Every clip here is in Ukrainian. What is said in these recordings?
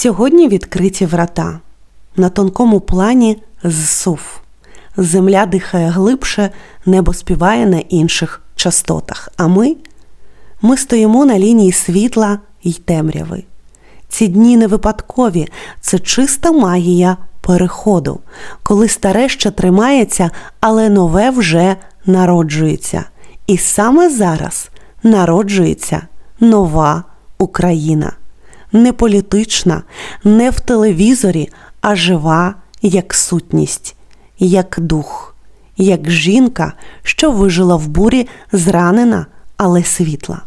Сьогодні відкриті врата. На тонкому плані зсув. Земля дихає глибше, небо співає на інших частотах. А ми? Ми стоїмо на лінії світла й темряви. Ці дні не випадкові, це чиста магія переходу, коли старе ще тримається, але нове вже народжується. І саме зараз народжується нова Україна. Не політична, не в телевізорі, а жива як сутність, як дух, як жінка, що вижила в бурі, зранена, але світла.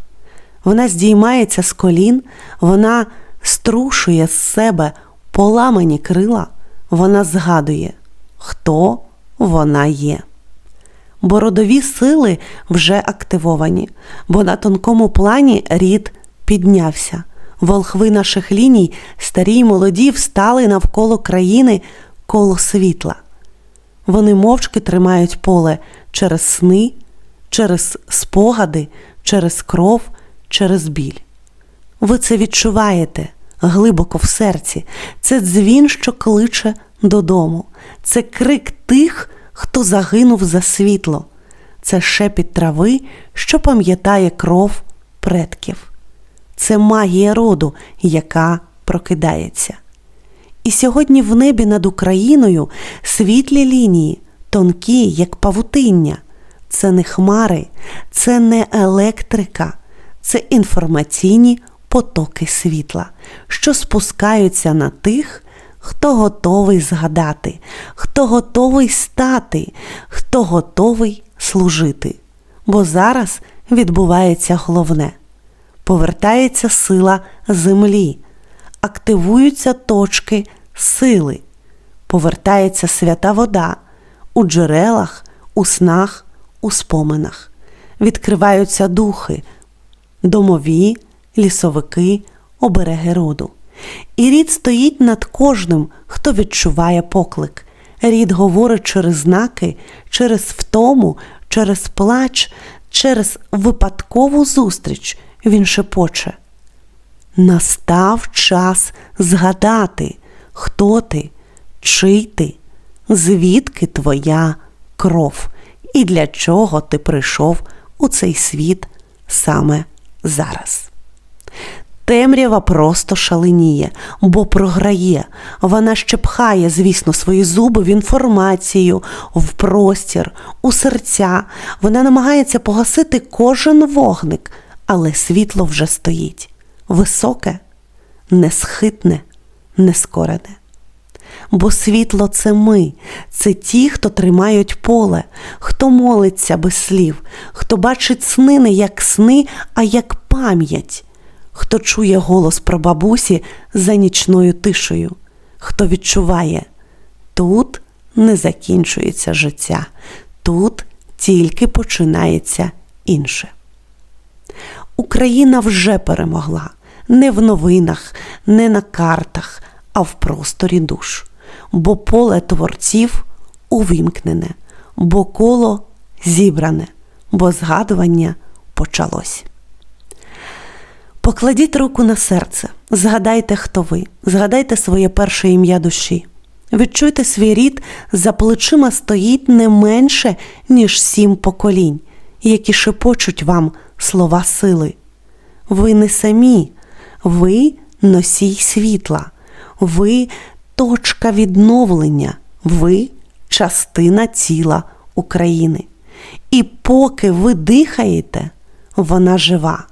Вона здіймається з колін, вона струшує з себе поламані крила, вона згадує, хто вона є. Бо родові сили вже активовані, бо на тонкому плані рід піднявся. Волхви наших ліній, старі й молоді, встали навколо країни коло світла. Вони мовчки тримають поле через сни, через спогади, через кров, через біль. Ви це відчуваєте глибоко в серці. Це дзвін, що кличе додому. Це крик тих, хто загинув за світло. Це шепіт трави, що пам'ятає кров предків. Це магія роду, яка прокидається. І сьогодні в небі над Україною світлі лінії, тонкі, як павутиння. Це не хмари, це не електрика, це інформаційні потоки світла, що спускаються на тих, хто готовий згадати, хто готовий стати, хто готовий служити. Бо зараз відбувається головне повертається сила землі, активуються точки сили, повертається свята вода у джерелах, у снах, у споминах, відкриваються духи, домові, лісовики, обереги роду. І рід стоїть над кожним, хто відчуває поклик. Рід говорить через знаки, через втому, через плач, через випадкову зустріч він шепоче. Настав час згадати, хто ти, чий ти, звідки твоя кров і для чого ти прийшов у цей світ саме зараз. Темрява просто шаленіє, бо програє. Вона ще пхає, звісно, свої зуби в інформацію, в простір, у серця. Вона намагається погасити кожен вогник, але світло вже стоїть високе, несхитне, нескорене. Бо світло це ми, це ті, хто тримають поле, хто молиться без слів, хто бачить сни не як сни, а як пам'ять, хто чує голос про бабусі за нічною тишею, хто відчуває, тут не закінчується життя, тут тільки починається інше. Україна вже перемогла не в новинах, не на картах, а в просторі душ. Бо поле творців увімкнене, бо коло зібране, бо згадування почалось. Покладіть руку на серце, згадайте, хто ви, згадайте своє перше ім'я душі. Відчуйте свій рід, за плечима стоїть не менше, ніж сім поколінь, які шепочуть вам слова сили. Ви не самі, ви носій світла, ви точка відновлення, ви частина тіла України. І поки ви дихаєте, вона жива.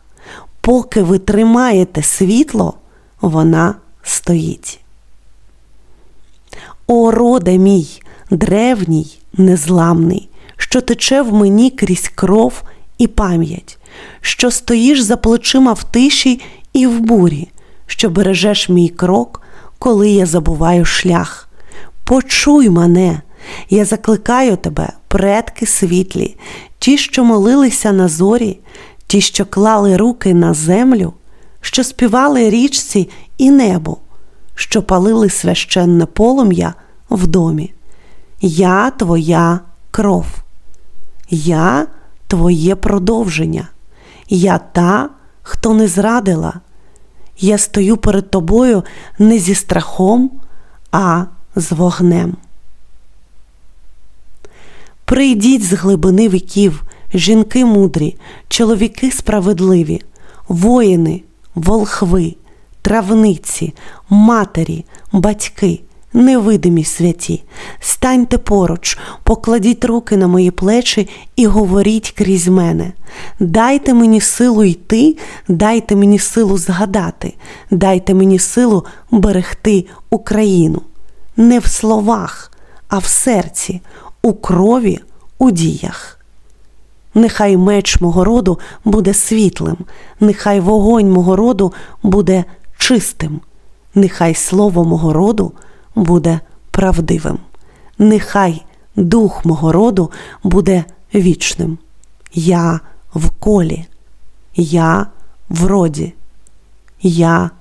Поки ви тримаєте світло, вона стоїть. О, роде мій, древній, незламний, що тече в мені крізь кров і пам'ять, що стоїш за плечима в тиші і в бурі, що бережеш мій крок, коли я забуваю шлях. Почуй мене, я закликаю тебе, предки світлі, ті, що молилися на зорі, ті, що клали руки на землю, що співали річці і небу, що палили священне полум'я в домі. Я твоя кров, я твоє продовження, я та, хто не зрадила, Я стою перед тобою не зі страхом, а з вогнем. Прийдіть з глибини віків, жінки мудрі, чоловіки справедливі, воїни, волхви, травниці, матері, батьки, невидимі святі. Станьте поруч, покладіть руки на мої плечі і говоріть крізь мене. Дайте мені силу йти, дайте мені силу згадати, дайте мені силу берегти Україну. Не в словах, а в серці, у крові, у діях. Нехай меч мого роду буде світлим, нехай вогонь мого роду буде чистим, нехай слово мого роду буде правдивим, нехай дух мого роду буде вічним. Я в колі, я в роді, я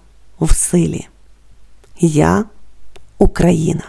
в силі, я Україна.